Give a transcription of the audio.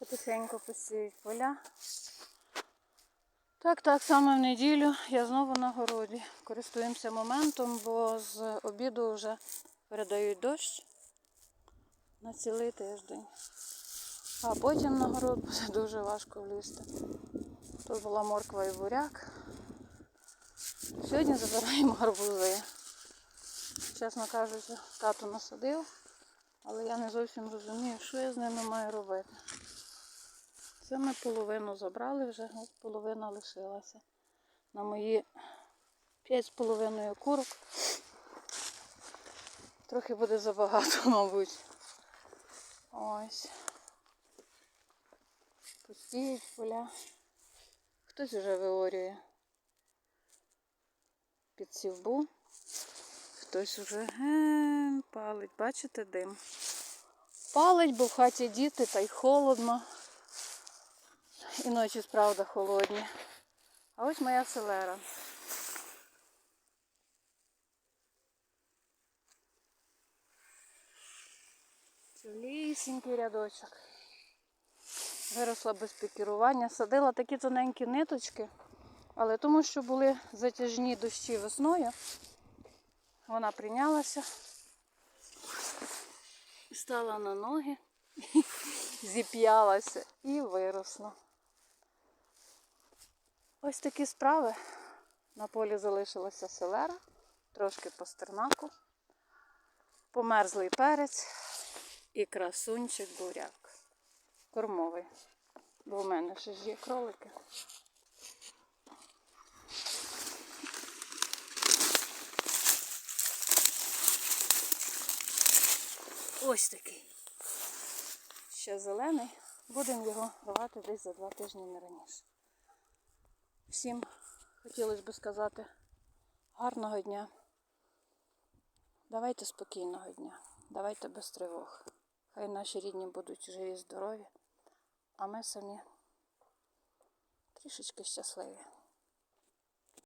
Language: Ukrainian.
Потихеньку посіють поля. Так, так само в неділю я знову на городі. Користуємося моментом, бо з обіду вже передають дощ на цілий тиждень. А потім на город буде дуже важко влізти. Тут була морква і буряк. Сьогодні забираємо гарбузи. Чесно кажучи, тато насадив, але я не зовсім розумію, що я з ними маю робити. Це ми половину забрали вже, половина лишилася. На мої 5,5 курок. Трохи буде забагато, мабуть. Ось. Пустіють поля. Хтось вже виорює під сівбу. Хтось уже палить. Бачите дим? Палить, бо в хаті діти та й холодно. І ночі, справда, холодні. А ось моя селера. Цілісінький рядочок. Виросла без пікірування. Садила такі тоненькі ниточки, але тому що були затяжні дощі весною, вона прийнялася, стала на ноги, зіп'ялася і виросла. Ось такі справи. На полі залишилася селера, трошки пастернаку, померзлий перець і красунчик буряк. Кормовий. Бо в мене ще ж є кролики. Ось такий. Ще зелений. Будемо його рвати десь за два тижні не раніше. Всім хотілося б сказати гарного дня. Давайте спокійного дня. Давайте без тривог. Хай наші рідні будуть живі, здорові, а ми самі трішечки щасливі.